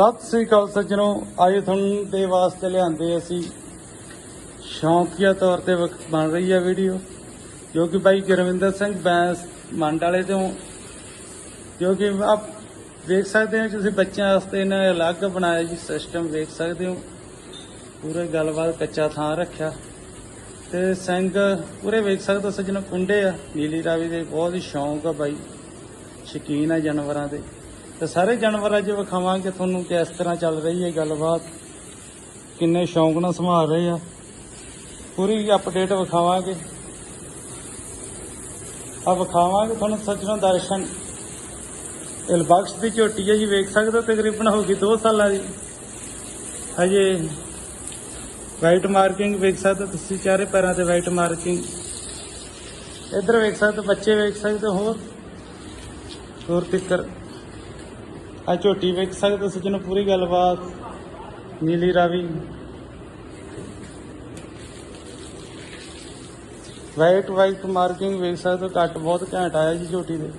ਸਤਿ ਸ੍ਰੀ ਅਕਾਲ ਸੱਜਣੋ, ਅੱਜ ਤੁਹਾਨੂੰ ਦੇ ਵਾਸਤੇ ਲਿਆਂਦੇ ਅਸੀਂ ਸ਼ੌਂਕੀਆ ਤੌਰ ਤੇ ਵਕ- ਬਣ ਰਹੀ ਹੈ ਵੀਡੀਓ, ਜੋ ਕਿ ਬਾਈ ਗੁਰਵਿੰਦਰ ਸਿੰਘ ਬੈਂਸ ਮੰਡ ਵਾਲੇ ਤੋਂ। ਜੋ ਕਿ ਆਪ ਦੇਖ ਸਕਦੇ ਹੋ, ਤੁਸੀਂ ਬੱਚਿਆਂ ਵਾਸਤੇ ਇਹਨਾਂ ਨੇ ਅਲੱਗ ਬਣਾਇਆ ਜੀ ਸਿਸਟਮ ਦੇਖ ਸਕਦੇ ਹੋ। ਪੂਰੇ ਗੱਲਬਾਤ ਕੱਚਾ ਥਾਂ ਰੱਖਿਆ। ਤੇ ਸਿੰਘ ਪੂਰੇ ਵੇਖ ਸਕਦੇ ਹੋ, ਸੱਜਣੋ ਕੁੰਡੇ ਆ। ਨੀਲੀ ਰਾਵੀ ਦੇ ਬਹੁਤ ਹੀ ਸ਼ੌਂਕ ਆ ਬਾਈ। ਸ਼ੌਕੀਨ ਆ ਜਾਨਵਰਾਂ ਦੇ। ਤੇ ਸਾਰੇ ਜਾਨਵਰ ਅੱਜ ਵਿਖਾਵਾਂਗੇ ਤੁਹਾਨੂੰ ਕਿ ਇਸ ਤਰ੍ਹਾਂ ਚੱਲ ਰਹੀ ਹੈ ਗੱਲਬਾਤ। ਕਿੰਨੇ ਸ਼ੌਂਕ ਨਾਲ ਸੰਭਾਲ ਰਹੇ ਆ। ਪੂਰੀ ਅਪਡੇਟ ਵਿਖਾਵਾਂਗੇ। ਆ ਵਿਖਾਵਾਂਗੇ ਤੁਹਾਨੂੰ ਸੱਜਣੋਂ ਦਰਸ਼ਨ। ਇਲਬਖਸ਼ ਦੀ ਝੋਟੀ ਹੈ ਜੀ, ਵੇਖ ਸਕਦੇ ਹੋ ਤਕਰੀਬਨ ਹੋ ਗਈ 2 ਸਾਲਾਂ ਦੀ। ਹਜੇ ਵਾਈਟ ਮਾਰਕਿੰਗ ਵੇਖ ਸਕਦੇ ਹੋ ਤੁਸੀਂ, ਚਾਰੇ ਪੈਰਾਂ ਤੇ ਵਾਈਟ ਮਾਰਕਿੰਗ ਇੱਧਰ ਵੇਖ ਸਕਦੇ ਹੋ, ਬੱਚੇ ਵੇਖ ਸਕਦੇ ਹੋਰ। ਹੋਰ ਤਿੱਕਰ। ਆ ਝੋਟੀ ਵੇਖ ਸਕਦੇ ਹੋ ਸੱਜਣੋ ਪੂਰੀ ਗੱਲਬਾਤ ਨੀਲੀ ਰਾਵੀ। ਵਾਈਟ ਵਾਈਟ ਮਾਰਕਿੰਗ ਵੇਖ ਸਕਦੇ ਹੋ ਕੱਟ ਬਹੁਤ ਘੈਂਟ ਆਇਆ ਜੀ ਝੋਟੀ ਦੇ।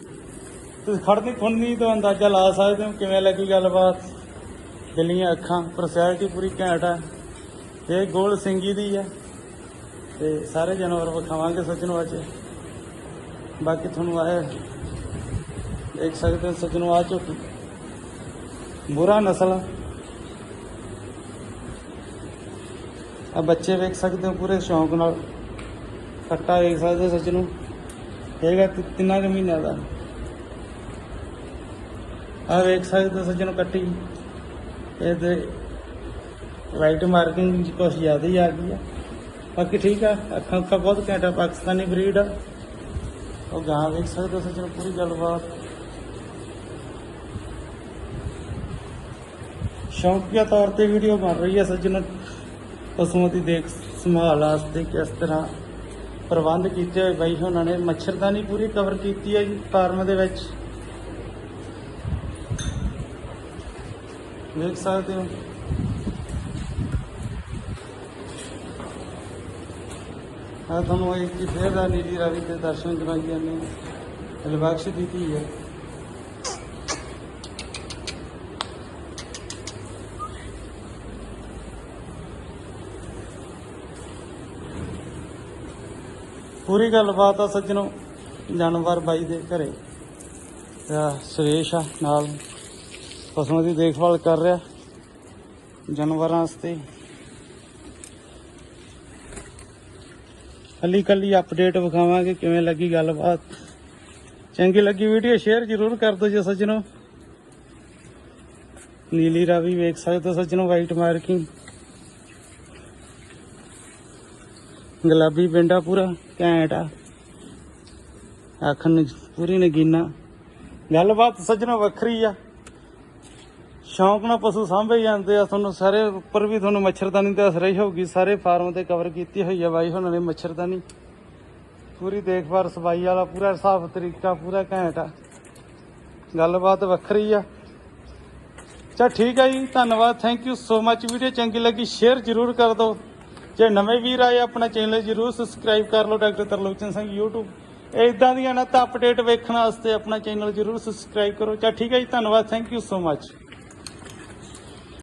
ਤੁਸੀਂ ਖੜਨੀ ਖੁੰਨੀ ਤੋਂ ਅੰਦਾਜ਼ਾ ਲਾ ਸਕਦੇ ਹੋ ਕਿਵੇਂ ਲੱਗੀ ਗੱਲਬਾਤ। ਦਿੱਲੀਆਂ ਅੱਖਾਂ ਪਰਸੈਲਿਟੀ ਪੂਰੀ ਘੈਂਟ ਆ। ਇਹ ਗੋਲ ਸਿੰਗੀ ਦੀ ਆ। ਤੇ ਸਾਰੇ ਜਾਨਵਰ ਵਿਖਾਵਾਂਗੇ ਸੱਜਣੋ ਅੱਜ ਬਾਕੀ ਤੁਹਾਨੂੰ ਆਏ, ਦੇਖ ਸਕਦੇ ਹੋ ਸੱਜਣੋ ਆ ਝੋਟੀ। ਬੁਰਾ ਨਸਲ। ਆ ਬੱਚੇ ਵੇਖ ਸਕਦੇ ਹੋ ਪੂਰੇ ਸ਼ੌਂਕ ਨਾਲ। ਕੱਟਾ ਵੇਖ ਸਕਦੇ ਹੋ ਨੂੰ। ਹੈਗਾ ਤਿ- ਤਿੰਨਾਂ ਕੁ ਮਹੀਨਿਆਂ ਦਾ। ਆ ਵੇਖ ਸਕਦੇ ਹੋ ਸੱਜਣੋ ਕੱਟੀ। ਇਹਦੇ ਰਾਈਟ ਮਾਰਕਿੰਗ ਕੁਛ ਜ਼ਿਆਦਾ ਹੀ ਆ ਗਈ ਆ। ਬਾਕੀ ਠੀਕ ਆ ਅੱਖਾਂ ਅੱਖਾਂ ਬਹੁਤ ਘੈਂਟ ਪਾਕਿਸਤਾਨੀ ਬਰੀਡ ਆ। ਉਹ ਗਾਂ ਵੇਖ ਸਕਦੇ ਹੋ ਸੱਜਣੋ ਪੂਰੀ ਗੱਲਬਾਤ। ਸ਼ੌਕੀਆ ਤੌਰ ਤੇ ਵੀਡੀਓ ਬਣ ਰਹੀ ਹੈ, ਸੱਜਣ। ਪਸ਼ੂਆਂ ਦੀ ਦੇਖ ਸੰਭਾਲ ਵਾਸਤੇ ਕਿਸ ਤਰ੍ਹਾਂ ਪ੍ਰਬੰਧ ਕੀਤੇ ਹੋਏ? ਬਾਈ, ਉਹਨਾਂ ਨੇ ਮੱਛਰਦਾਨੀ ਪੂਰੀ ਕਵਰ ਕੀਤੀ ਹੈ ਜੀ ਫਾਰਮ ਦੇ ਵਿੱਚ। ਦੇਖ ਸਕਦੇ ਹੋ। ਆ ਤੁਹਾਨੂੰ ਇਹ ਫੇਰ ਦਾ ਨੀਲੀ ਰਾਵੀ ਦੇ ਦਰਸ਼ਨ ਕਰਾਈ ਜਾਂਦੇ ਹਾਂ ਲਵਾਕਸ਼ ਦੀ ਹੈ। ਪੂਰੀ ਗੱਲਬਾਤ ਆ ਸੱਜਣੋ, ਜਾਨਵਰ ਬਾਈ ਦੇ ਘਰੇ। ਆ, ਸੁਰੇਸ਼ ਆ, ਨਾਲ ਪਸ਼ੂਆਂ ਦੀ ਦੇਖਭਾਲ ਕਰ ਰਿਹਾ ਜਾਨਵਰਾਂ ਵਾਸਤੇ। ਕੱਲੀ ਕੱਲੀ ਅਪਡੇਟ ਵਿਖਾਵਾਂਗੇ ਕਿਵੇਂ ਲੱਗੀ ਗੱਲਬਾਤ। ਚੰਗੀ ਲੱਗੀ ਵੀਡੀਓ ਸ਼ੇਅਰ ਜ਼ਰੂਰ ਕਰ ਦਿਓ ਜੀ ਸੱਜਣੋ। ਨੀਲੀ ਰਾਵੀ ਵੇਖ ਸਕਦੇ ਹੋ ਸੱਜਣੋ ਵਾਈਟ ਮਾਰਕਿੰਗ ਗੁਲਾਬੀ ਪਿੰਡਾ ਪੂਰਾ, ਘੈਂਟ ਆ। ਆਖਣ ਨੂੰ ਪੂਰੀ ਨਗੀਨਾ। ਗੱਲਬਾਤ ਸੱਜਣਾ ਵੱਖਰੀ ਆ। ਸ਼ੌਂਕ ਨਾਲ ਪਸ਼ੂ ਸਾਂਭੇ ਜਾਂਦੇ ਆ, ਤੁਹਾਨੂੰ ਸਾਰੇ ਉੱਪਰ ਵੀ ਤੁਹਾਨੂੰ ਮੱਛਰਦਾਨੀ ਤੇ ਅਸਰ ਹੀ ਹੋਊਗੀ, ਸਾਰੇ ਫਾਰਮ ਤੇ ਕਵਰ ਕੀਤੀ ਹੋਈ ਆ ਬਾਈ ਉਹਨਾਂ ਨੇ ਮੱਛਰਦਾਨੀ। ਪੂਰੀ ਦੇਖਭਾਲ ਸਫ਼ਾਈ ਵਾਲਾ ਪੂਰਾ, ਸਾਫ਼ ਤਰੀਕਾ ਪੂਰਾ ਘੈਂਟ ਆ। ਗੱਲਬਾਤ ਵੱਖਰੀ ਆ। ਚਾ ਠੀਕ ਆ ਜੀ, ਧੰਨਵਾਦ thank you so much video ਚੰਗੀ ਲੱਗੀ ਸ਼ੇਅਰ ਜ਼ਰੂਰ ਕਰ ਦਿਓ। ਜੇ ਨਵੇਂ ਵੀਰ ਆਏ, ਆਪਣਾ ਚੈਨਲ ਜ਼ਰੂਰ ਸਬਸਕ੍ਰਾਈਬ ਕਰ ਲਓ ਡਾਕਟਰ ਤਰਲੋਚਨ ਸਿੰਘ YouTube ਇਦਾਂ ਦੀਆਂ ਨਾ ਤਾਂ ਅਪਡੇਟ ਵੇਖਣ ਵਾਸਤੇ ਆਪਣਾ ਚੈਨਲ ਜ਼ਰੂਰ ਸਬਸਕ੍ਰਾਈਬ ਕਰੋ। ਚਾ ਠੀਕ ਹੈ ਜੀ, ਧੰਨਵਾਦ। Thank you so much